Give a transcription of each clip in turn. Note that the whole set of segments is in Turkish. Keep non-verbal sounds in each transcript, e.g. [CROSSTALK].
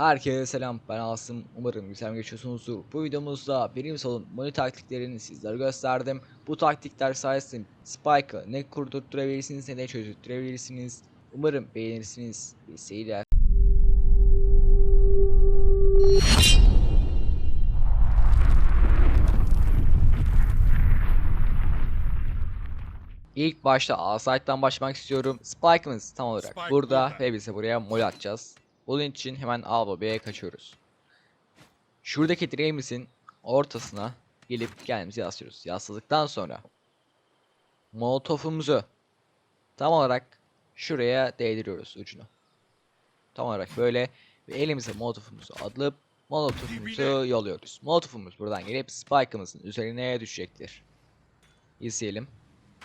Herkese selam ben Asım umarım güzel geçiyorsunuzdur. Bu videomuzda birim salın money taktiklerini sizlere gösterdim. Bu taktikler sayesinde Spike'ı ne kurdurtturabilirsiniz ne de çözüttürebilirsiniz. Umarım beğenirsiniz. Seyirler. İlk başta A-Site'dan başlamak istiyorum. Spike'ımız tam olarak Spike burada burada. ve biz de buraya mol atacağız. Bunun için hemen A lobby'ye kaçıyoruz. Şuradaki direğimizin ortasına gelip gelimizi yaslıyoruz. Yasladıktan sonra molotofumuzu tam olarak şuraya değdiriyoruz ucunu. Tam olarak böyle ve elimize molotofumuzu alıp molotofumuzu yolluyoruz. Molotofumuz buradan gelip spike'ımızın üzerine düşecektir. İzleyelim.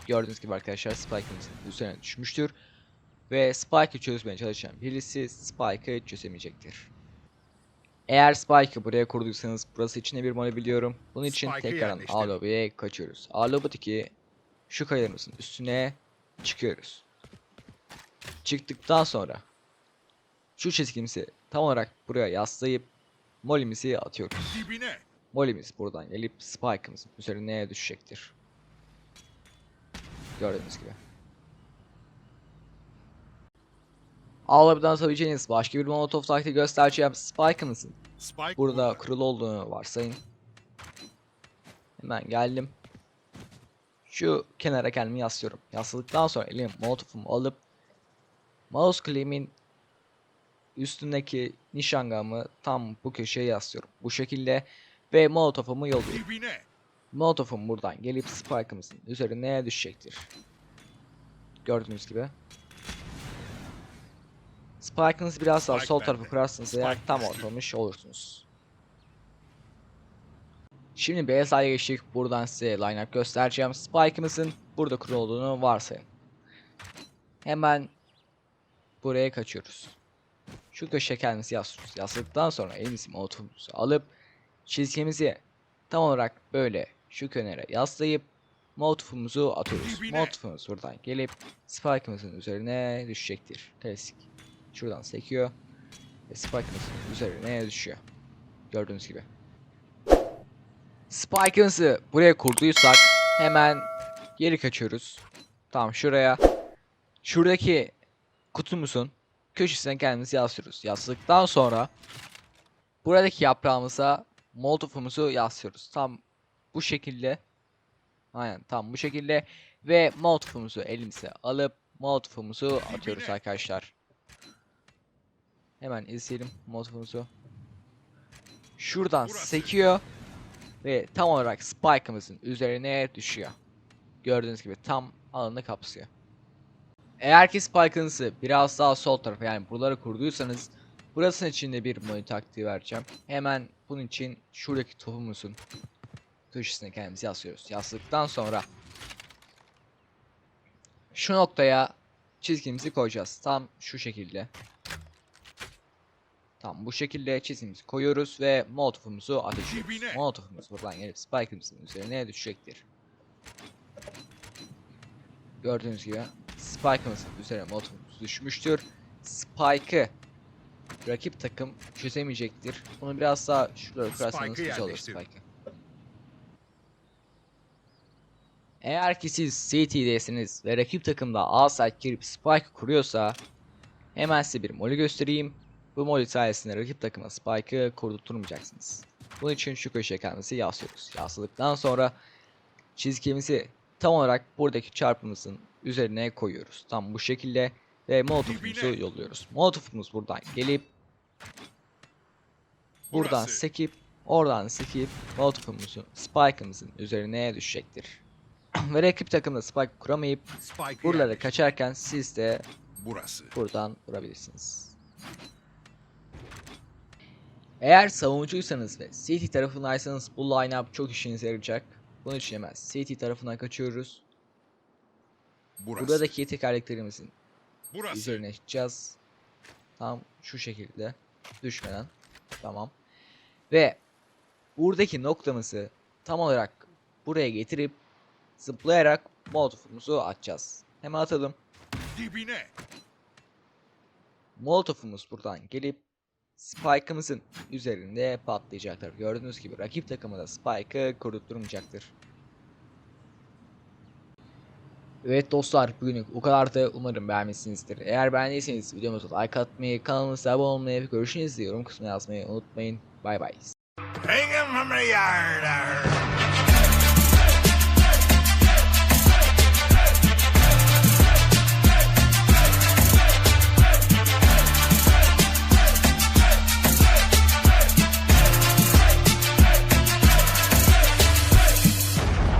Gördüğünüz gibi arkadaşlar Spike'ımızın üzerine düşmüştür. Ve Spike'ı çözmeye çalışan birisi Spike'ı çözemeyecektir. Eğer Spike'ı buraya kurduysanız burası içinde bir mole biliyorum. Bunun için yerleştir. A lobby'ye kaçıyoruz. A lobby'deki şu kayalarımızın üstüne çıkıyoruz. Çıktıktan sonra şu çizgimizi tam olarak buraya yaslayıp molimizi atıyoruz. Dibine. Molimiz buradan gelip Spike'ımızın üzerine düşecektir. Gördüğünüz gibi. Ağlabadan atabileceğiniz başka bir Molotov taktiği göstereceğim. Spike'ımızın Spike burada kurulu olduğunu varsayın. Hemen geldim. Şu kenara kendimi yaslıyorum. Yasladıktan sonra elim Molotov'umu alıp mouse claim'in üstündeki nişangahımı tam bu köşeye yaslıyorum. Bu şekilde ve Molotov'umu yolluyorum. Dibine. Molotov'um buradan gelip Spike'ımızın üzerine düşecektir. Gördüğünüz gibi. Spike'ınızı biraz daha Spike sol tarafa bende. kurarsanız eğer Spike tam ortalamış olursunuz. Şimdi beyaz hale geçtik. Buradan size line-up göstereceğim. Spike'ımızın burada kurulu olduğunu varsayın. Hemen buraya kaçıyoruz. Şu köşeye kendimizi yaslıyoruz. Yasladıktan sonra elimizi molotofumuzu alıp çizgimizi tam olarak böyle şu kenara yaslayıp molotofumuzu atıyoruz. Molotofumuz buradan gelip spike'ımızın üzerine düşecektir. Klasik. Şuradan sekiyor ve spike'ımızın üzerine düşüyor. Gördüğünüz gibi. Spike'ımızı buraya kurduysak hemen geri kaçıyoruz. Tamam şuraya. Şuradaki kutumuzun köşesine kendimizi yaslıyoruz. Yasladıktan sonra buradaki yaprağımıza molotofumuzu yaslıyoruz. Tam bu şekilde. Aynen tam bu şekilde ve molotofumuzu elimize alıp molotofumuzu atıyoruz arkadaşlar. Hemen izleyelim molotofumuzu. Şuradan Burası. sekiyor ve tam olarak spike'ımızın üzerine düşüyor. Gördüğünüz gibi tam alanı kapsıyor. Eğer ki spike'ınızı biraz daha sol tarafa yani buralara kurduysanız burasının içinde bir money taktiği vereceğim. Hemen bunun için şuradaki topumuzun köşesine kendimizi yaslıyoruz. Yasladıktan sonra şu noktaya çizgimizi koyacağız. Tam şu şekilde. Tam bu şekilde çizgimizi koyuyoruz ve molotofumuzu ateşliyoruz. Dibine. Molotofumuz buradan gelip spike'ımızın üzerine düşecektir. Gördüğünüz gibi Spike'ımızın üzerine molotofumuz düşmüştür. Spike'ı rakip takım çözemeyecektir. Bunu biraz daha şuraya kurarsanız Spike'ı güzel olur. Spike'ı. Eğer ki siz CT'desiniz ve rakip takımda A site girip Spike kuruyorsa hemen size bir molly göstereyim. Bu molly sayesinde rakip takıma Spike'ı kurdurtmayacaksınız. Bunun için şu köşeye kendimizi yaslıyoruz. Yasladıktan sonra çizgimizi tam olarak buradaki çarpımızın üzerine koyuyoruz. Tam bu şekilde ve molotofumuzu yolluyoruz. Molotofumuz buradan gelip buradan Burası. sekip oradan sekip molotofumuzun spike'ımızın üzerine düşecektir. [CLEARS THROAT] ve rakip takımda spike kuramayıp Spike buralara kaçarken siz de Burası. buradan vurabilirsiniz. Eğer savunucuysanız ve CT tarafındaysanız bu line-up çok işinize yarayacak. Bunun için hemen CT tarafına kaçıyoruz. Burası. Buradaki tekerleklerimizin Burası. üzerine çıkacağız. Tam şu şekilde düşmeden. Tamam. Ve buradaki noktamızı tam olarak buraya getirip zıplayarak molotofumuzu atacağız. Hemen atalım. Dibine. Molotofumuz buradan gelip Spike'ımızın üzerinde patlayacaktır. Gördüğünüz gibi rakip takımı da Spike'ı kurdurtmayacaktır. Evet dostlar bugünlük o kadar da umarım beğenmişsinizdir. Eğer beğendiyseniz videomuza like atmayı, kanalımıza abone olmayı ve görüşünüzü yorum kısmına yazmayı unutmayın. Bay bay.